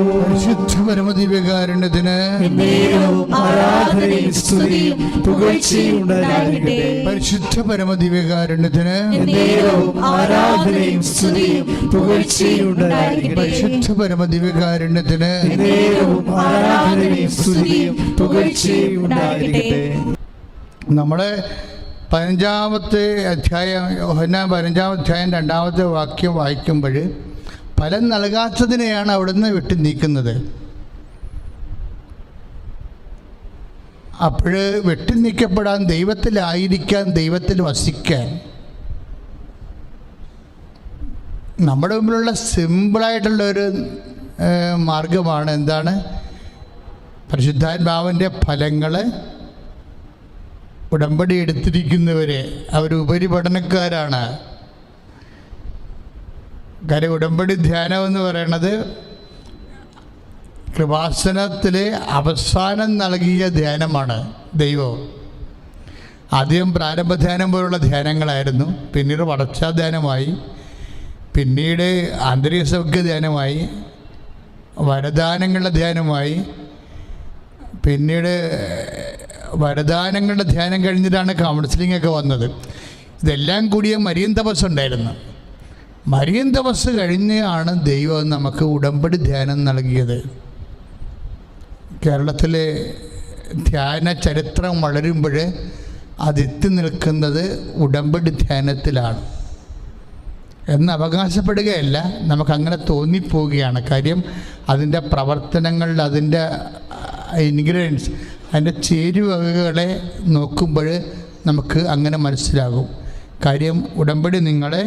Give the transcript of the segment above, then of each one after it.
പരിശുദ്ധ പരമദിവ്യകാരുണ്യത്തിന് പരിശുദ്ധ പരമദിവ്യകാരുണ്യത്തിന് പരിശുദ്ധ പരമദിവ്യകാരുണ്യത്തിന് നമ്മളെ പതിനഞ്ചാമത്തെ അധ്യായം പതിനഞ്ചാം അധ്യായം രണ്ടാമത്തെ വാക്യം വായിക്കുമ്പോൾ ഫലം നൽകാത്തതിനെയാണ് അവിടുന്ന് വിട്ടു നീക്കുന്നത്. അപ്പോൾ വെട്ടി നീക്കപ്പെടാൻ ദൈവത്തിലായിരിക്കാൻ ദൈവത്തിൽ വസിക്കാൻ നമ്മുടെ മുമ്പിലുള്ള സിമ്പിളായിട്ടുള്ള ഒരു ഏഹ്, മാർഗമാണ് എന്താണ്? പരിശുദ്ധാത്മാവിന്റെ ഫലങ്ങൾ ഉടമ്പടി എടുത്തിരിക്കുന്നവരെ അവർ ഉപരിപഠനക്കാരാണ് കാര്യം ഉടമ്പടി ധ്യാനം എന്ന് പറയണത് കൃപാസനത്തിലെ അവസാനം നൽകിയ ധ്യാനമാണ് ദൈവം. ആദ്യം പ്രാരംഭ ധ്യാനം പോലുള്ള ധ്യാനങ്ങളായിരുന്നു. പിന്നീട് വളർച്ചാ ധ്യാനമായി. പിന്നീട് ആന്തരിക സൗഖ്യ ധ്യാനമായി. വരദാനങ്ങളുടെ ധ്യാനമായി. പിന്നീട് വരദാനങ്ങളുടെ ധ്യാനം കഴിഞ്ഞിട്ടാണ് കൗൺസിലിംഗ് ഒക്കെ വന്നത്. ഇതെല്ലാം കൂടിയ മരിയൻ തപസ് ഉണ്ടായിരുന്നു മരിയൻ തപസ് കഴിഞ്ഞാണ് ദൈവം നമുക്ക് ഉടമ്പടി ധ്യാനം നൽകിയത്. കേരളത്തിലെ ധ്യാന ചരിത്രം വളരുമ്പോൾ അതെത്തി നിൽക്കുന്നത് ഉടമ്പടി ധ്യാനത്തിലാണ്. എന്ന് അവകാശപ്പെടുകയല്ല നമുക്കങ്ങനെ തോന്നിപ്പോവുകയാണ്. കാര്യം അതിന്റെ പ്രവർത്തനങ്ങൾ അതിന്റെ ഇൻഗ്രീഡിയൻസ് അതിന്റെ ചേരുവകകളെ നോക്കുമ്പോൾ നമുക്ക് അങ്ങനെ മനസ്സിലാകും. കാര്യം ഉടമ്പടി നിങ്ങളെ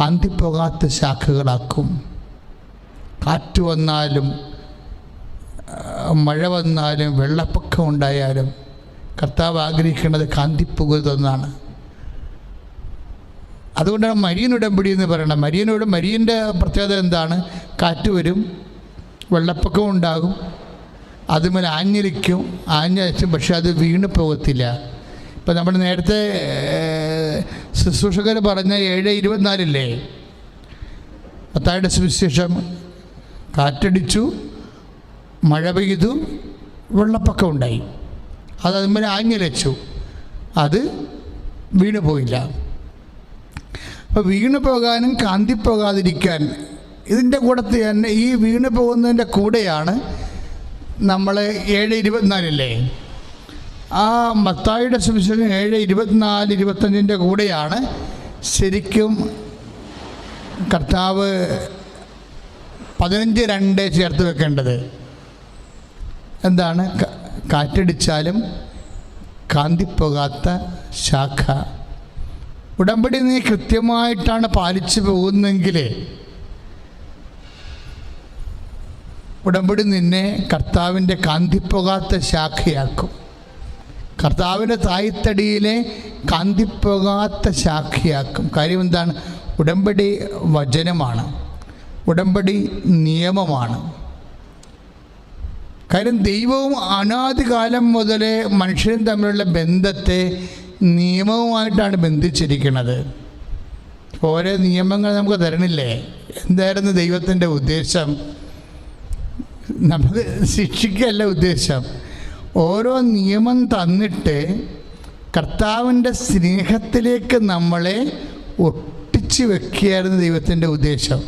കാന്തിപ്പോകാത്ത ശാഖകളാക്കും. കാറ്റ് വന്നാലും മഴ വന്നാലും വെള്ളപ്പൊക്കം ഉണ്ടായാലും കർത്താവ് ആഗ്രഹിക്കുന്നത് കാന്തിപ്പുകരുതെന്നാണ് അതുകൊണ്ടാണ് മരിയൻ ഉടമ്പടി എന്ന് പറയുന്നത് മരിയനോട് മരിയന്റെ പ്രത്യേകത എന്താണ്? കാറ്റ് വരും വെള്ളപ്പൊക്കം ഉണ്ടാകും അതുമേൽ ആഞ്ഞിരിക്കും ആഞ്ഞയച്ചും പക്ഷെ അത് വീണ് പോകത്തില്ല. ഇപ്പം നമ്മൾ നേരത്തെ ശുശ്രൂഷകർ പറഞ്ഞ ഏഴ് ഇരുപത്തിനാലില്ലേ? പത്തായുടെ സുവിശേഷം. കാറ്റടിച്ചു മഴ പെയ്തു വെള്ളപ്പൊക്കം ഉണ്ടായി. അത് അതുമേൽ ആഞ്ഞിരച്ചു അത് വീണു പോയില്ല. അപ്പോൾ വീണു പോകാനും കാന്തി പോകാതിരിക്കാൻ ഇതിന്റെ കൂടെ തന്നെ ഈ വീണു പോകുന്നതിന്റെ കൂടെയാണ് നമ്മൾ ഏഴ് ഇരുപത്തിനാലില്ലേ? ആ മത്തായിയുടെ സുവിശേഷം ഏഴ് ഇരുപത്തിനാല് ഇരുപത്തഞ്ചിന്റെ കൂടെയാണ് ശരിക്കും കർത്താവ് പതിനഞ്ച് രണ്ട് ചേർത്ത് വെക്കേണ്ടത്. എന്താണ്? കാറ്റടിച്ചാലും കാന്തിപ്പോകാത്ത ശാഖ. ഉടമ്പടി നീ കൃത്യമായിട്ടാണ് പാലിച്ചു പോകുന്നെങ്കിൽ ഉടമ്പടി നിന്നെ കർത്താവിന്റെ കാന്തിപ്പോകാത്ത ശാഖയാക്കും. കർത്താവിന്റെ തായ്തടിയിലെ കാന്തിപ്പോകാത്ത ശാഖയാക്കും. കാര്യം എന്താണ് ഉടമ്പടി വചനമാണ്. ഉടമ്പടി നിയമമാണ്. കാര്യം ദൈവവും അനാദികാലം മുതലേ മനുഷ്യരും തമ്മിലുള്ള ബന്ധത്തെ നിയമവുമായിട്ടാണ് ബന്ധിച്ചിരിക്കുന്നത്. ഓരോ നിയമങ്ങൾ നമുക്ക് തരണില്ലേ? എന്തായിരുന്നു ദൈവത്തിന്റെ ഉദ്ദേശം? നമുക്ക് ശിക്ഷിക്കല്ല ഉദ്ദേശം. ഓരോ നിയമം തന്നിട്ട് കർത്താവിന്റെ സ്നേഹത്തിലേക്ക് നമ്മളെ ഒട്ടിച്ചു വെക്കുകയായിരുന്നു ദൈവത്തിന്റെ ഉദ്ദേശം.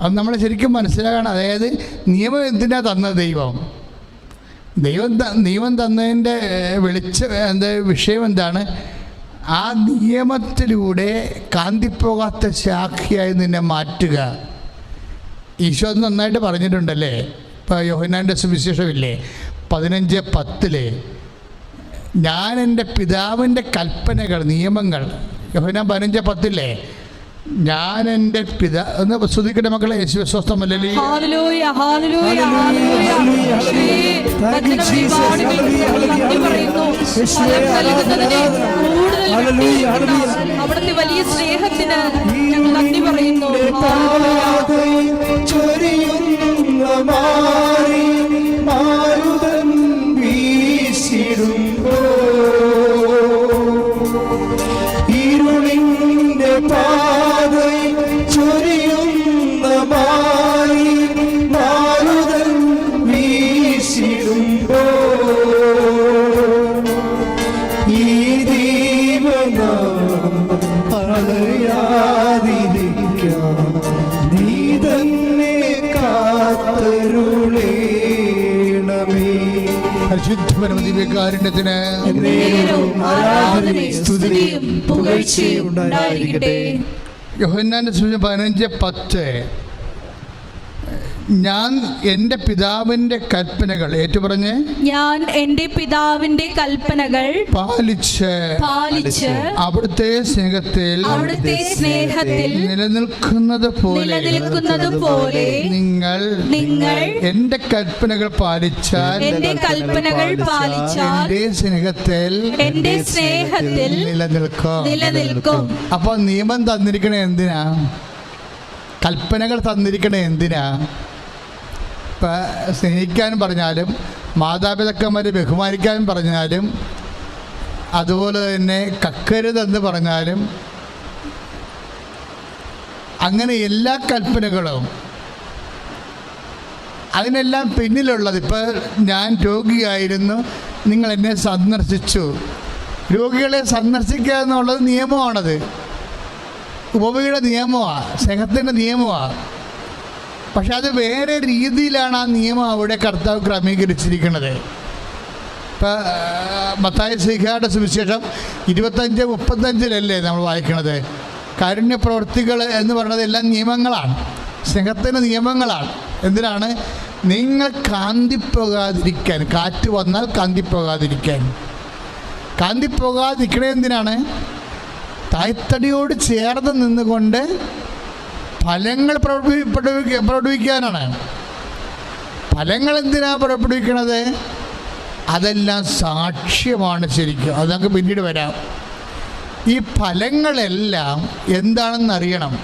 അത് നമ്മൾ ശരിക്കും മനസ്സിലാക്കണം. അതായത് നിയമം എന്തിനാ തന്ന ദൈവം? ദൈവം നിയമം തന്നതിന്റെ വെളിച്ച എന്താ വിഷയം എന്താണ്? ആ നിയമത്തിലൂടെ കാന്തിപ്പോകാത്ത ശാഖയായി നിന്നെ മാറ്റുക. ഈശോ നന്നായിട്ട് പറഞ്ഞിട്ടുണ്ടല്ലേ? ഇപ്പോൾ യോഹനാന്റെ സുവിശേഷമില്ലേ? പതിനഞ്ച് പത്തിൽ ഞാൻ എന്റെ പിതാവിന്റെ കൽപ്പനകൾ നിയമങ്ങൾ യോഹനാൻ പതിനഞ്ച് പത്തില്ലേ? ഞാൻ എന്റെ പിതാ ഒന്ന് ശ്രദ്ധിക്കട്ടെ മക്കളെ യേശു കൂടുതൽ അവിടുത്തെ വലിയ സ്നേഹത്തിന് നന്ദി പറയുന്നു. മാറി മാരുതൻ വീശിടുമ്പോ ഇരുളിന്റെ പാത ചൊരിയുന്ന മാറി മാരുതൻ വീശിടുമ്പോ ഈ ദീപന ഉണ്ടായിരിക്കട്ടെ. യോഹന്നാന്റെ സൂചന പതിനഞ്ച് പത്ത്. ഞാൻ എന്റെ പിതാവിന്റെ കൽപ്പനകൾ ഏറ്റുപറഞ്ഞ് ഞാൻ എന്റെ പിതാവിന്റെ കൽപ്പനകൾ പാലിച്ച് പാലിച്ച് അവിടുത്തെ സ്നേഹത്തിൽ അവിടുത്തെ സ്നേഹത്തിൽ നിലനിൽക്കുന്നത് പോലെ നിലനിൽക്കുന്നത് പോലെ നിങ്ങൾ നിങ്ങൾ എന്റെ കൽപ്പനകൾ പാലിച്ചാൽ എന്റെ കൽപ്പനകൾ പാലിച്ചാൽ എന്റെ സ്നേഹത്തിൽ എന്റെ സ്നേഹത്തിൽ നിലനിൽക്കും. നിലനിൽക്കും. അപ്പൊ നിയമം തന്നിരിക്കണേ എന്തിനാ? കൽപ്പനകൾ തന്നിരിക്കണേ എന്തിനാ? സ്നേഹിക്കാൻ പറഞ്ഞാലും മാതാപിതാക്കന്മാരെ ബഹുമാനിക്കാൻ പറഞ്ഞാലും അതുപോലെ തന്നെ കക്കരുതെന്ന് പറഞ്ഞാലും അങ്ങനെ എല്ലാ കൽപ്പനകളും അതിനെല്ലാം പിന്നിലുള്ളത്. ഇപ്പോൾ ഞാൻ രോഗിയായിരുന്നു. നിങ്ങൾ എന്നെ സന്ദർശിച്ചു. രോഗികളെ സന്ദർശിക്കുക എന്നുള്ളത് നിയമമാണത്. ഉപവിയുടെ നിയമമാണ് സ്നേഹത്തിന്റെ നിയമമാണ് പക്ഷെ അത് വേറെ രീതിയിലാണ് ആ നിയമം അവിടെ കർത്താവ് ക്രമീകരിച്ചിരിക്കുന്നത്. ഇപ്പം മത്തായ സിഹയുടെ സുവിശേഷം ഇരുപത്തഞ്ച് മുപ്പത്തഞ്ചിലല്ലേ നമ്മൾ വായിക്കുന്നത് കാരുണ്യ പ്രവൃത്തികൾ എന്ന് പറയുന്നത് എല്ലാം നിയമങ്ങളാണ്. സ്നേഹത്തിന്റെ നിയമങ്ങളാണ്. എന്തിനാണ്? നിങ്ങൾ കാന്തിപ്പോകാതിരിക്കാൻ. കാറ്റ് വന്നാൽ കാന്തിപ്പോകാതിരിക്കാൻ. കാന്തിപ്പോകാതിരിക്കണേ എന്തിനാണ്? തായ്തടിയോട് ചേർന്ന് നിന്നുകൊണ്ട് ഫലങ്ങൾ പുറപ്പെടുവിക്ക- പുറപ്പെടുവിക്കാനാണ് ഫലങ്ങൾ എന്തിനാണ് പുറപ്പെടുവിക്കണത് അതെല്ലാം സാക്ഷ്യമാണ് ശരിക്കും. അത് നമുക്ക് പിന്നീട് വരാം. ഈ ഫലങ്ങളെല്ലാം എന്താണെന്ന് അറിയണം.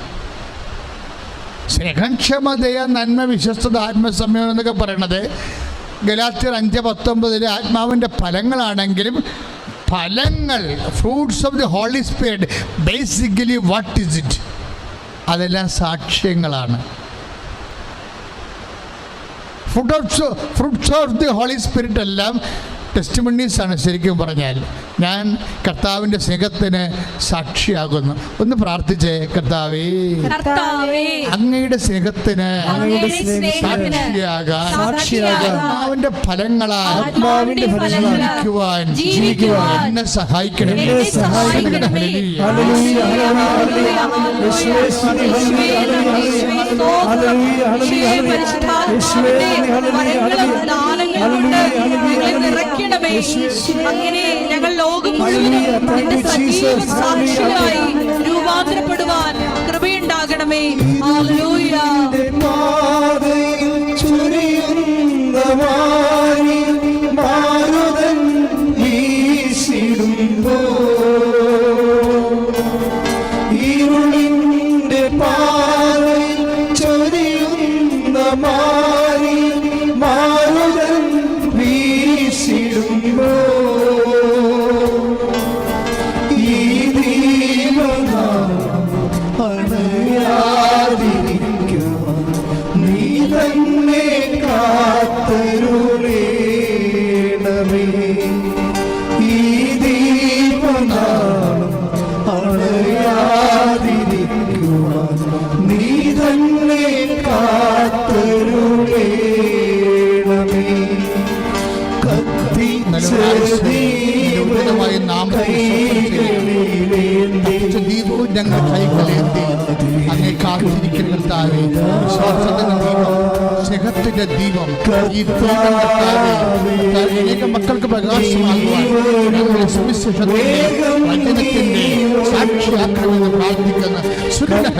സ്നേഹക്ഷമതയ നന്മ വിശ്വസ്തത ആത്മസമയം എന്നൊക്കെ പറയണത് ഗലാത്യർ അഞ്ച് പത്തൊമ്പതിലെ ആത്മാവിന്റെ ഫലങ്ങളാണെങ്കിലും ഫലങ്ങൾ fruits of the Holy Spirit basically what is it അതെല്ലാം സാക്ഷ്യങ്ങളാണ്. Food of fruits of the Holy Spirit എല്ലാം ടെസ്റ്റിമണീസ് ആണ് ശരിക്കും പറഞ്ഞാൽ. ഞാൻ കർത്താവിന്റെ സ്നേഹത്തിന് സാക്ഷിയാകുന്നു. ഒന്ന് പ്രാർത്ഥിച്ചേ കർത്താവേ. കർത്താവേ. അങ്ങയുടെ സ്നേഹത്തിന് അങ്ങയുടെ സ്നേഹത്തിന് സാക്ഷിയാകാൻ ഹലോ ആത്മാവിന്റെ ഫലങ്ങളാൽ ഹലോ ജീവിക്കുവാൻ ഹലോ എന്നെ സഹായിക്കണമേ. എന്നെ ഹല്ലേലൂയ, ഹല്ലേലൂയ, നിറയ്ക്കണമേ. അങ്ങനെ ഞങ്ങൾ ലോകം മുഴുവനും നിന്റെ സജീവ. സാക്ഷികളായി രൂപാന്തരപ്പെടുവാൻ കൃപയുണ്ടാകണമേ. ഹല്ലേലൂയ காண വിശ്വാസത്തിന്റെ ദീപം സ്നേഹത്തിന്റെ ദീപം. ഈ ദീപം കർത്താവേ അനേക മക്കൾക്ക് പ്രകാശമാകുവാൻ സുവിശേഷത്തിന്റെ വചനത്തിന്റെ സാക്ഷിയാക്കണമെന്ന് പ്രാർത്ഥിക്കുന്ന സുരക്ഷ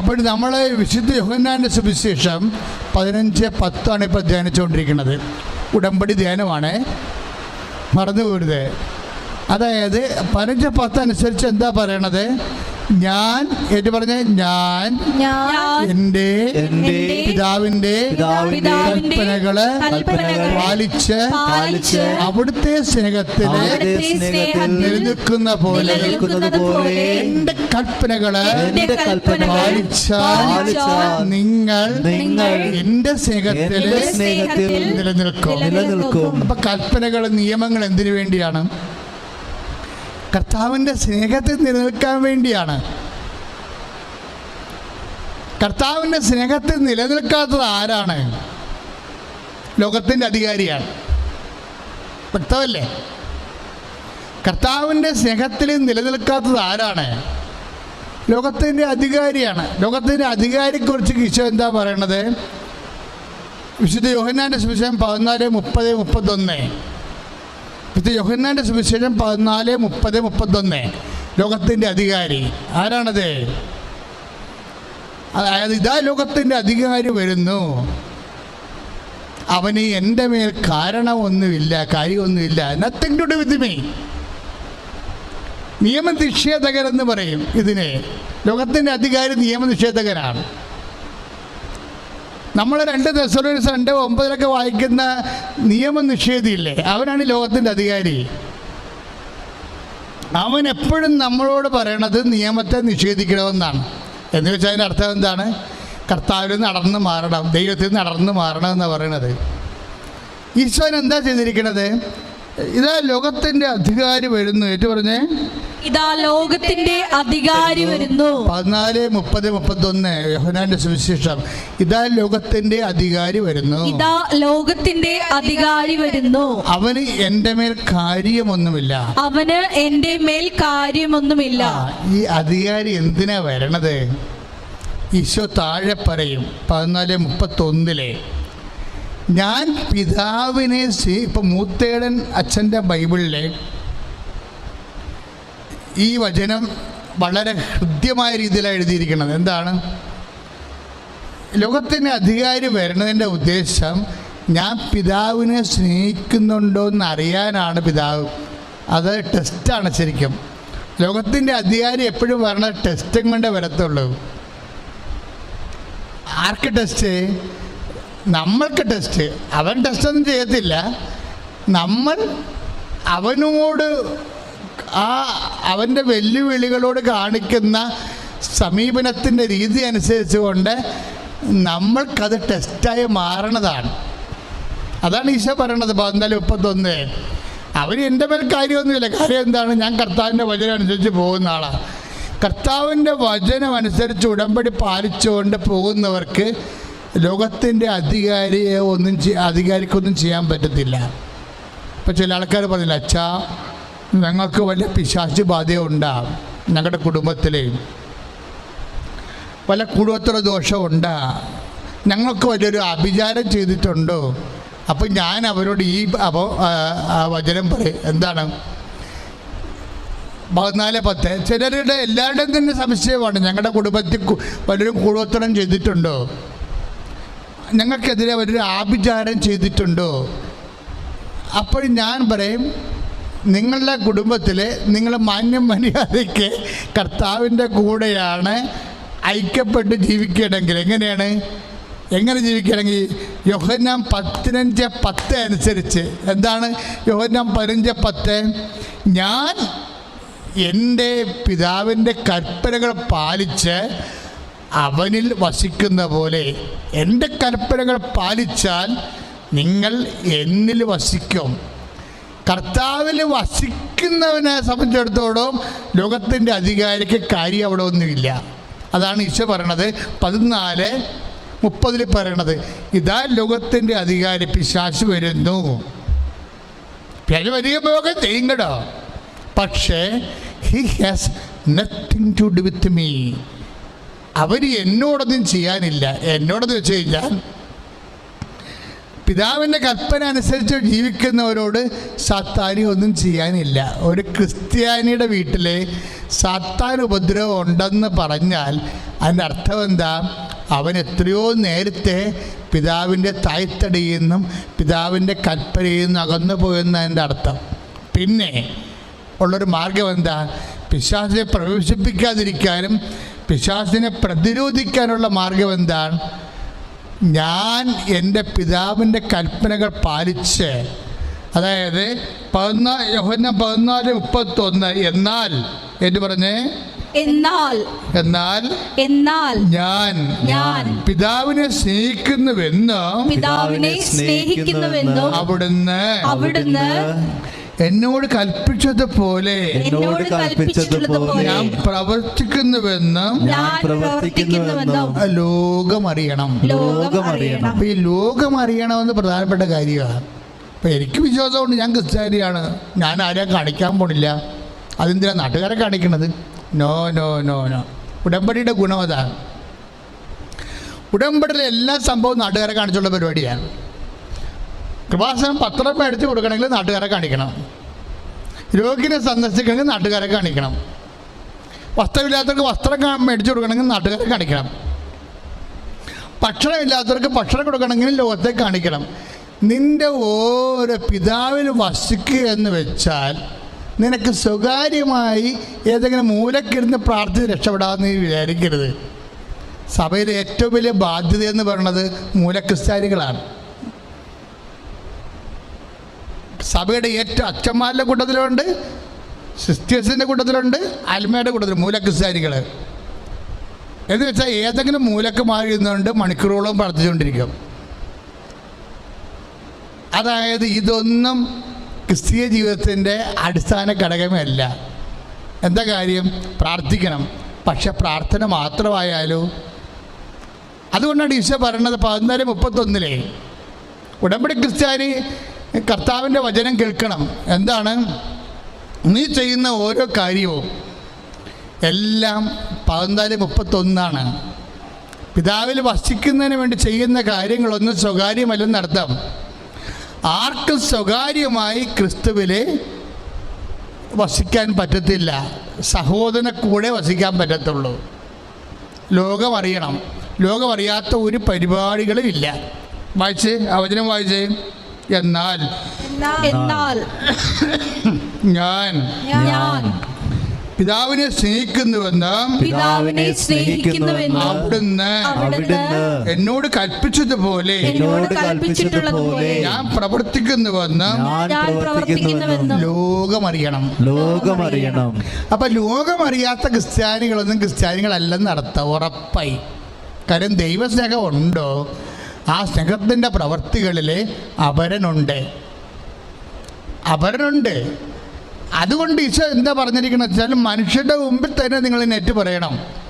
അപ്പോൾ നമ്മൾ വിശുദ്ധ യോഹന്നാന്റെ സുവിശേഷം പതിനഞ്ച് പത്താണ് ഇപ്പോൾ ധ്യാനിച്ചുകൊണ്ടിരിക്കുന്നത്. ഉടമ്പടി ധ്യാനമാണ്. മറന്നു പോരുത് അതായത് പതിനഞ്ച് പത്ത് അനുസരിച്ച് എന്താ പറയണത്? ഞാൻ ഏറ്റു പറഞ്ഞ? ഞാൻ. എന്റെ എന്റെ എന്റെ പിതാവിന്റെ പിതാവിന്റെ കൽപ്പനകൾ പാലിച്ച് പാലിച്ച് അവിടുത്തെ സ്നേഹത്തിൽ സ്നേഹത്തിൽ നിലനിൽക്കുന്ന പോലെ പോലെ എന്റെ കൽപ്പനകൾ പാലിച്ച നിങ്ങൾ നിങ്ങൾ എന്റെ സ്നേഹത്തിൽ എന്റെ സ്നേഹത്തിൽ നിലനിൽക്കും. നിലനിൽക്കും. അപ്പൊ കൽപ്പനകൾ നിയമങ്ങൾ എന്തിനു വേണ്ടിയാണ്? കർത്താവിന്റെ സ്നേഹത്തിൽ നിലനിൽക്കാൻ വേണ്ടിയാണ്. കർത്താവിന്റെ സ്നേഹത്തിൽ നിലനിൽക്കാത്തത് ആരാണ്? ലോകത്തിന്റെ അധികാരിയാണ്. വ്യക്തമല്ലേ? കർത്താവിന്റെ സ്നേഹത്തിൽ നിലനിൽക്കാത്തത് ആരാണ്? ലോകത്തിന്റെ അധികാരിയാണ്. ലോകത്തിന്റെ അധികാരിയെക്കുറിച്ച് ഈശോ എന്താ പറയണത്? വിശുദ്ധ യോഹന്നാന്റെ സുവിശേഷം പതിനാല് മുപ്പത് മുപ്പത്തൊന്ന്. വിശുദ്ധ യോഹന്നാന്റെ സുവിശേഷം പതിനാല് മുപ്പത് മുപ്പത്തൊന്ന്. ലോകത്തിന്റെ അധികാരി. ആരാണത്? അതായത് ഇതാ ലോകത്തിന്റെ അധികാരി വരുന്നു. അവന് എന്റെ മേൽ കാരണമൊന്നുമില്ല കാര്യമൊന്നുമില്ല. Nothing to do with me നിയമനിഷേധകരെന്ന് പറയും ഇതിനെ. ലോകത്തിന്റെ അധികാരി നിയമനിഷേധകരാണ് നമ്മൾ രണ്ട് ദശലോസ് രണ്ട് ഒമ്പതിലൊക്കെ വായിക്കുന്ന നിയമനിഷേധിയില്ലേ അവനാണ് ലോകത്തിന്റെ അധികാരി. അവൻ എപ്പോഴും നമ്മളോട് പറയണത് നിയമത്തെ നിഷേധിക്കണമെന്നാണ്. എന്ന് വെച്ചാൽ അതിന്റെ അർത്ഥം എന്താണ്? കർത്താവിൽ നടന്ന് മാറണം ദൈവത്തിൽ നടന്ന് മാറണം എന്ന് പറയണത് ഈശോൻ എന്താ ചെയ്തിരിക്കണത്? ഇതാ ലോകത്തിന്റെ അധികാരി വരുന്നു. ഏറ്റു പറഞ്ഞേ? ഇതാ ലോകത്തിന്റെ അധികാരി വരുന്നു. പതിനാല് മുപ്പത് മുപ്പത്തൊന്ന് യോഹനാന്റെ സുവിശേഷം. ഇതാ ലോകത്തിന്റെ അധികാരി വരുന്നു. ഇതാ ലോകത്തിന്റെ അധികാരി വരുന്നു. അവന് എന്റെ മേൽ കാര്യമൊന്നുമില്ല. അവന് എന്റെ മേൽ കാര്യമൊന്നുമില്ല. ഈ അധികാരി എന്തിനാ വരണത്? ഈശോ താഴെ പറയും പതിനാല് മുപ്പത്തൊന്നിലെ. ഞാൻ പിതാവിനെ ഇപ്പം മൂത്തേടൻ അച്ഛന്റെ ബൈബിളിലെ ഈ വചനം വളരെ ഹൃദ്യമായ രീതിയിലാണ് എഴുതിയിരിക്കുന്നത്. എന്താണ്? ലോകത്തിന് അധികാരി വരുന്നതിന്റെ ഉദ്ദേശം ഞാൻ പിതാവിനെ സ്നേഹിക്കുന്നുണ്ടോ എന്ന് അറിയാനാണ് പിതാവ്. അത് ടെസ്റ്റാണ് ശരിക്കും. ലോകത്തിന്റെ അധികാരി എപ്പോഴും വരണ ടെസ്റ്റും കൊണ്ടേ വരത്തുള്ളൂ. ആർക്ക് ടെസ്റ്റ്? നമ്മൾക്ക് ടെസ്റ്റ് അവൻ ടെസ്റ്റൊന്നും ചെയ്യത്തില്ല. നമ്മൾ അവനോട് ആ അവന്റെ വെല്ലുവിളികളോട് കാണിക്കുന്ന സമീപനത്തിന്റെ രീതി അനുസരിച്ചുകൊണ്ട് നമ്മൾക്കത് ടെസ്റ്റായി മാറണതാണ്. അതാണ് ഈശോ പറയണത് പതിനാല് മുപ്പത്തൊന്ന്. അവർ എന്റെ മേൽ കാര്യമൊന്നുമില്ല. കാര്യം എന്താണ്? ഞാൻ കർത്താവിന്റെ വചനം അനുസരിച്ച് പോകുന്ന ആളാണ് കർത്താവിന്റെ വചനം അനുസരിച്ച് ഉടമ്പടി പാലിച്ചുകൊണ്ട് പോകുന്നവർക്ക് ലോകത്തിന്റെ അധികാരിയെ ഒന്നും അധികാരിക്കൊന്നും ചെയ്യാൻ പറ്റത്തില്ല. ഇപ്പം ചില ആൾക്കാർ പറഞ്ഞില്ല അച്ഛാ ഞങ്ങൾക്ക് വല്ല പിശാച് ബാധയുണ്ടാകും ഞങ്ങളുടെ കുടുംബത്തിലെ? വല്ല കുടുംബത്തിലെ ദോഷമുണ്ടാ ഞങ്ങൾക്ക് വലിയൊരു അഭിചാരം ചെയ്തിട്ടുണ്ടോ? അപ്പം ഞാൻ അവരോട് ഈ അപ്പോൾ വചനം പറയും. എന്താണ്? പതിനാല് പത്ത്. ചിലരുടെ എല്ലാവരുടെയും തന്നെ സംശയമാണ് ഞങ്ങളുടെ കുടുംബത്തിൽ പലരും വലിയൊരു കുടുംബത്തരം ചെയ്തിട്ടുണ്ടോ? ഞങ്ങൾക്കെതിരെ അവരൊരു ആഭിചാരം ചെയ്തിട്ടുണ്ടോ? അപ്പോൾ ഞാൻ പറയും നിങ്ങളുടെ കുടുംബത്തിൽ നിങ്ങൾ മാന്യം മര്യാദയ്ക്ക് കർത്താവിന്റെ കൂടെയാണ് ഐക്യപ്പെട്ട് ജീവിക്കണമെങ്കിൽ എങ്ങനെയാണ്? എങ്ങനെ ജീവിക്കണമെങ്കിൽ യോഹന്നാം പതിനഞ്ച് പത്ത് അനുസരിച്ച്. എന്താണ് യോഹന്നാം പതിനഞ്ച് പത്ത്? ഞാൻ എന്റെ പിതാവിന്റെ കൽപ്പനകൾ പാലിച്ച് അവനിൽ വസിക്കുന്ന പോലെ എന്റെ കൽപ്പനകൾ പാലിച്ചാൽ നിങ്ങൾ എന്നിൽ വസിക്കും. കർത്താവിൽ വസിക്കുന്നവനെ സംബന്ധിച്ചിടത്തോളം ലോകത്തിന്റെ അധികാരിക്ക് കാര്യം അവിടെ ഒന്നുമില്ല. അതാണ് ഈശോ പറയണത്. പതിനാല് മുപ്പതിൽ പറയണത് ഇതാ ലോകത്തിന്റെ അധികാരി പിശാശ് വരുന്നു. പിശാച് വരികയൊക്കെ ചെയ്യും കേട്ടോ പക്ഷേ he has nothing to do with me അവർ എന്നോടൊന്നും ചെയ്യാനില്ല. എന്നോടൊന്നും വെച്ച് കഴിഞ്ഞാൽ പിതാവിന്റെ കൽപ്പന അനുസരിച്ച് ജീവിക്കുന്നവരോട് സാത്താനി ഒന്നും ചെയ്യാനില്ല. ഒരു ക്രിസ്ത്യാനിയുടെ വീട്ടിൽ സാത്താൻ ഉപദ്രവം ഉണ്ടെന്ന് പറഞ്ഞാൽ അതിന്റെ അർത്ഥം എന്താ? അവൻ എത്രയോ നേരത്തെ പിതാവിന്റെ തായ്ത്തടിയിൽ നിന്നും പിതാവിന്റെ കൽപ്പനയിൽ നിന്നും അകന്നു പോയെന്നതിന്റെ അർത്ഥം. പിന്നെ ഉള്ളൊരു മാർഗം എന്താ? പിശാസിനെ പ്രവേശിപ്പിക്കാതിരിക്കാനും പിശാസിനെ പ്രതിരോധിക്കാനുള്ള മാർഗം എന്താണ്? ഞാൻ എന്റെ പിതാവിന്റെ കൽപ്പനകൾ പാലിച്ച് അതായത് പതിനാല് യോഹന പതിനാല് മുപ്പത്തൊന്ന് എന്നാൽ എന്ന് പറഞ്ഞേ? എന്നാൽ എന്നാൽ എന്നാൽ ഞാൻ ഞാൻ പിതാവിനെ സ്നേഹിക്കുന്നുവെന്നും പിതാവിനെ സ്നേഹിക്കുന്നുവെന്നും അവിടുന്ന് അവിടുന്ന് എന്നോട് കൽപ്പിച്ചതുപോലെ എന്നോട് കൽപ്പിച്ചതുപോലെ ഞാൻ പ്രവർത്തിക്കുന്നുവെന്നും ഞാൻ പ്രവർത്തിക്കുന്നുവെന്നും ലോകം അറിയണം ലോകം അറിയണം അപ്പൊ ഈ ലോകം അറിയണമെന്ന് പ്രധാനപ്പെട്ട കാര്യമാണ്. അപ്പൊ എനിക്ക് വിശ്വാസമുണ്ട് ഞാൻ ക്രിസ്ത്യാനിയാണ്. ഞാൻ ആരെയും കാണിക്കാൻ പോണില്ല. അതെന്തിനാ നാട്ടുകാരെ കാണിക്കണത്? നോ നോ നോ നോ ഉടമ്പടിയുടെ ഗുണം അതാണ്. ഉടമ്പടിയിലെ എല്ലാ സംഭവവും നാട്ടുകാരെ കാണിച്ചുള്ള പരിപാടിയാണ്. കൃപാസനം പത്രം മേടിച്ച് കൊടുക്കണമെങ്കിൽ നാട്ടുകാരെ കാണിക്കണം. രോഗിനെ സന്ദർശിക്കണമെങ്കിൽ നാട്ടുകാരെ കാണിക്കണം. വസ്ത്രമില്ലാത്തവർക്ക് വസ്ത്രം മേടിച്ച് കൊടുക്കണമെങ്കിൽ നാട്ടുകാരെ കാണിക്കണം. ഭക്ഷണമില്ലാത്തവർക്ക് ഭക്ഷണം കൊടുക്കണമെങ്കിൽ ലോകത്തെ കാണിക്കണം. നിന്റെ ഓരോ പിതാവിൽ വസിക്കുക എന്ന് വെച്ചാൽ നിനക്ക് സ്വകാര്യമായി ഏതെങ്കിലും മൂലക്കിരുന്ന് പ്രാർത്ഥിച്ച് രക്ഷപ്പെടാമെന്ന് നീ വിചാരിക്കരുത്. സഭയിലെ ഏറ്റവും വലിയ ബാധ്യത എന്ന് പറയുന്നത് മൂലക്രിസ്ത്യാനികളാണ്. സഭയുടെ ഏറ്റവും അച്ഛന്മാരുടെ കൂട്ടത്തിലുണ്ട് സിസ്റ്റേഴ്സിന്റെ കൂട്ടത്തിലുണ്ട് അൽമയുടെ കൂട്ടത്തിൽ മൂലക്രിസ്ത്യാനികൾ എന്ന് വെച്ചാൽ ഏതെങ്കിലും മൂലക്ക് മാറി ഇരുന്നുകൊണ്ട് മണിക്കൂറുകളോളം പ്രാർത്ഥിച്ചുകൊണ്ടിരിക്കും. അതായത് ഇതൊന്നും ക്രിസ്തീയ ജീവിതത്തിന്റെ അടിസ്ഥാന ഘടകമേ അല്ല എന്താ കാര്യം? പ്രാർത്ഥിക്കണം. പക്ഷെ പ്രാർത്ഥന മാത്രമായാലോ? അതുകൊണ്ടാണ് ഈശോ പറയുന്നത് പതിനാല് മുപ്പത്തൊന്നിലെ ഉടമ്പടി ക്രിസ്ത്യാനി കർത്താവിന്റെ വചനം കേൾക്കണം. എന്താണ്? നീ ചെയ്യുന്ന ഓരോ കാര്യവും എല്ലാം പതിനാല് മുപ്പത്തൊന്നാണ്. പിതാവിൽ വസിക്കുന്നതിന് വേണ്ടി ചെയ്യുന്ന കാര്യങ്ങളൊന്നും സ്വകാര്യമല്ലെന്നർത്ഥം ആർക്കും സ്വകാര്യമായി ക്രിസ്തുവിലെ വസിക്കാൻ പറ്റത്തില്ല. സഹോദരനെ കൂടെ വസിക്കാൻ പറ്റത്തുള്ളൂ. ലോകം അറിയണം. ലോകം അറിയാത്ത ഒരു പരിപാടികളും ഇല്ല. വായിച്ച് അവചനം വായിച്ച്. എന്നാൽ? എന്നാൽ. ഞാൻ. ഞാൻ. പിതാവിനെ സ്നേഹിക്കുന്നുവെന്ന് പിതാവിനെ സ്നേഹിക്കുന്നുവെന്നും അവിടുന്ന് അവിടുന്ന് എന്നോട് കൽപ്പിച്ചതുപോലെ എന്നോട് കൽപ്പിച്ചിട്ടുള്ളതുപോലെ ഞാൻ പ്രവർത്തിക്കുന്നുവെന്ന് ഞാൻ പ്രവർത്തിക്കുന്നുവെന്നും ലോകമറിയണം. ലോകമറിയണം. അപ്പൊ ലോകമറിയാത്ത ക്രിസ്ത്യാനികളൊന്നും ക്രിസ്ത്യാനികളല്ലെന്ന് നടത്ത ഉറപ്പായി. കാര്യം ദൈവസ്നേഹം ഉണ്ടോ? ആ സ്നേഹത്തിന്റെ പ്രവർത്തികളിൽ അപരനുണ്ട്. അപരനുണ്ട്. അതുകൊണ്ട് ഈശോ എന്താ പറഞ്ഞിരിക്കുന്നത് വെച്ചാൽ മനുഷ്യരുടെ മുമ്പിൽ തന്നെ നിങ്ങൾ നെറ്റ് പറയണം.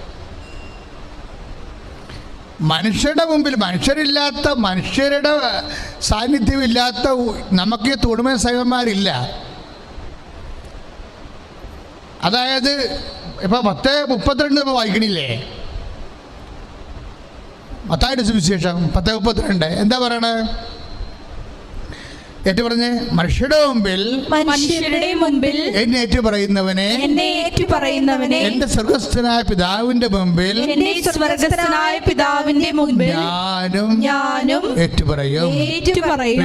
മനുഷ്യരുടെ മുമ്പിൽ മനുഷ്യരില്ലാത്ത മനുഷ്യരുടെ സാന്നിധ്യമില്ലാത്ത നമുക്ക് നമുക്ക് തൊടുമ സൈവന്മാരില്ല അതായത് ഇപ്പൊ പത്ത് മുപ്പത്തിരണ്ട് വായിക്കണില്ലേ? മത്തായുടെ സുവിശേഷം പത്ത് മുപ്പത്തിരണ്ട്. എന്താ പറയണേ? ഏറ്റു പറഞ്ഞ് മനുഷ്യരുടെ മുമ്പിൽ മനുഷ്യരുടെ മുമ്പിൽ എന്നെ ഏറ്റു പറയുന്നവനെ എന്നെ ഏറ്റു പറയുന്നവനെ എന്റെ സ്വർഗസ്ഥനായ പിതാവിന്റെ മുമ്പിൽ എന്റെ സ്വർഗസ്ഥനായ പിതാവിന്റെ മുമ്പിൽ ഞാനും ഞാനും ഏറ്റു പറയും ഏറ്റു പറയും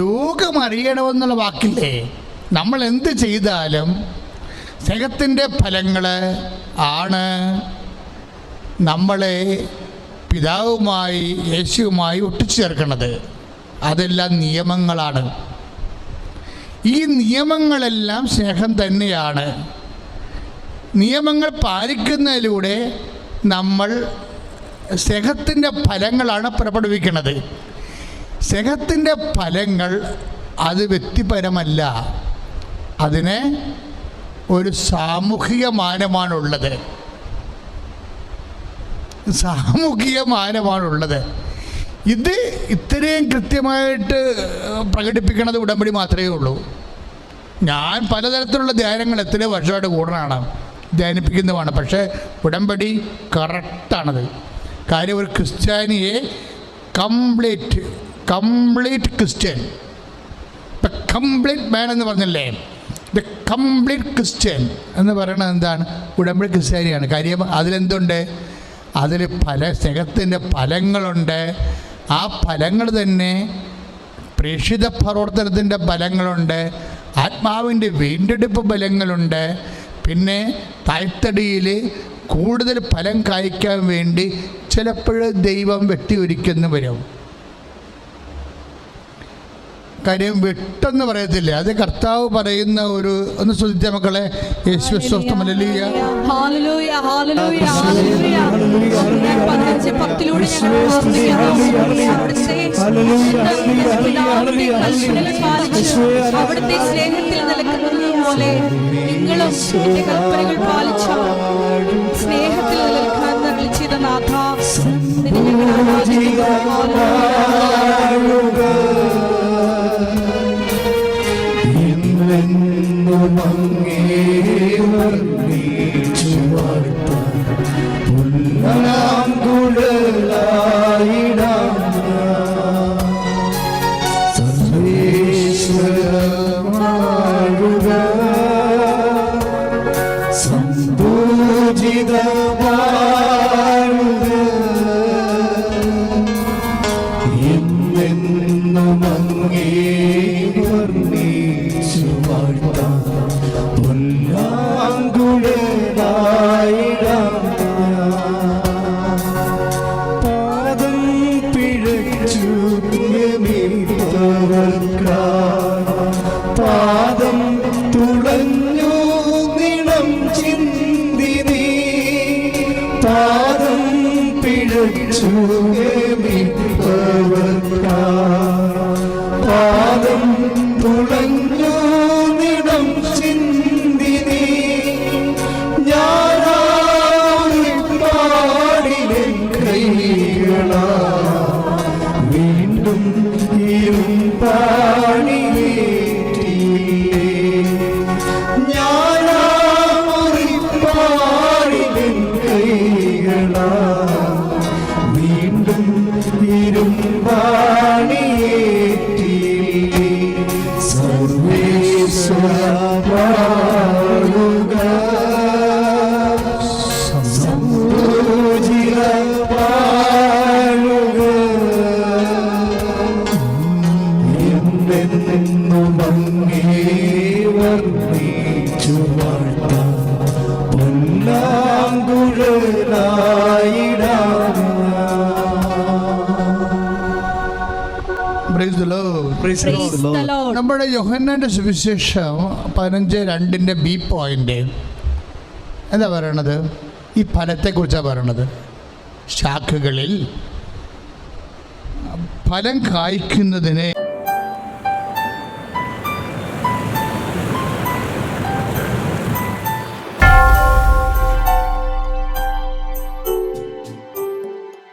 ലോകം അറിയണമെന്നുള്ള വാക്കില്ലേ? നമ്മൾ എന്ത് ചെയ്താലും സ്നേഹത്തിന്റെ ഫലങ്ങൾ ആണ്. നമ്മളെ പിതാവുമായി യേശുവുമായി ഒട്ടിച്ചേർക്കുന്നത് അതെല്ലാം നിയമങ്ങളാണ്. ഈ നിയമങ്ങളെല്ലാം സ്നേഹം തന്നെയാണ്. നിയമങ്ങൾ പാലിക്കുന്നതിലൂടെ നമ്മൾ സ്നേഹത്തിന്റെ ഫലങ്ങളാണ് പുറപ്പെടുവിക്കുന്നത്. സ്നേഹത്തിന്റെ ഫലങ്ങൾ അത് വ്യക്തിപരമല്ല. അതിന് ഒരു സാമൂഹിക മാനമാണുള്ളത്. സാമൂഹിക മാനമാണുള്ളത് ഇത് ഇത്രയും കൃത്യമായിട്ട് പ്രകടിപ്പിക്കുന്നത് ഉടമ്പടി മാത്രമേ ഉള്ളൂ. ഞാൻ പലതരത്തിലുള്ള ധ്യാനങ്ങൾ എത്രയോ വർഷമായിട്ട് കൂടനാണ് ധ്യാനിപ്പിക്കുന്നതുമാണ് പക്ഷേ ഉടമ്പടി കറക്റ്റാണത്. കാര്യം ഒരു ക്രിസ്ത്യാനിയെ കംപ്ലീറ്റ് കംപ്ലീറ്റ് ക്രിസ്ത്യൻ. ഇപ്പം കംപ്ലീറ്റ് മാൻ എന്ന് പറഞ്ഞല്ലേ? ദ കംപ്ലീറ്റ് ക്രിസ്ത്യൻ എന്ന് പറയുന്നത് എന്താണ്? ഉടമ്പടി ക്രിസ്ത്യാനിയാണ്. കാര്യം അതിലെന്തുണ്ട്? അതിൽ പല സ്നേഹത്തിന്റെ ഫലങ്ങളുണ്ട്. ആ ഫലങ്ങൾ തന്നെ പ്രേക്ഷിത പ്രവർത്തനത്തിന്റെ ഫലങ്ങളുണ്ട്. ആത്മാവിന്റെ വീണ്ടെടുപ്പ് ഫലങ്ങളുണ്ട്. പിന്നെ തായ്തടിയിൽ കൂടുതൽ ഫലം കായ്ക്കാൻ വേണ്ടി ചിലപ്പോൾ ദൈവം വെട്ടിയൊരുക്കുന്നു വരും കാര്യം വിട്ടെന്ന് പറയത്തില്ല? അത് കർത്താവ് പറയുന്ന ഒരു ഒന്ന് ശ്രദ്ധിച്ച മക്കളെ. യേശു. അവിടുത്തെ സ്നേഹത്തിൽ നിലക്കുന്നത് പോലെ നിങ്ങളും എന്റെ കൽപ്പനകൾ പാലിച്ചു സ്നേഹത്തിൽ നിലനിൽക്കാൻ നരളി ചെയ്ത നാഥ. നിന്നെ ഞങ്ങൾ. എന്നെന്നും അങ്ങേ വർണിച്ചു വാഴ്ത്താം. Pulver. നമ്മുടെ യോഹന്നാന്റെ സുവിശേഷം പതിനഞ്ച് രണ്ടിന്റെ ബി പോയിന്റ് എന്താ പറയണത്? ഈ ഫലത്തെ ഫലത്തെക്കുറിച്ചാണ് പറയണത്. ശാഖകളിൽ ഫലം കായ്ക്കുന്നതിനെ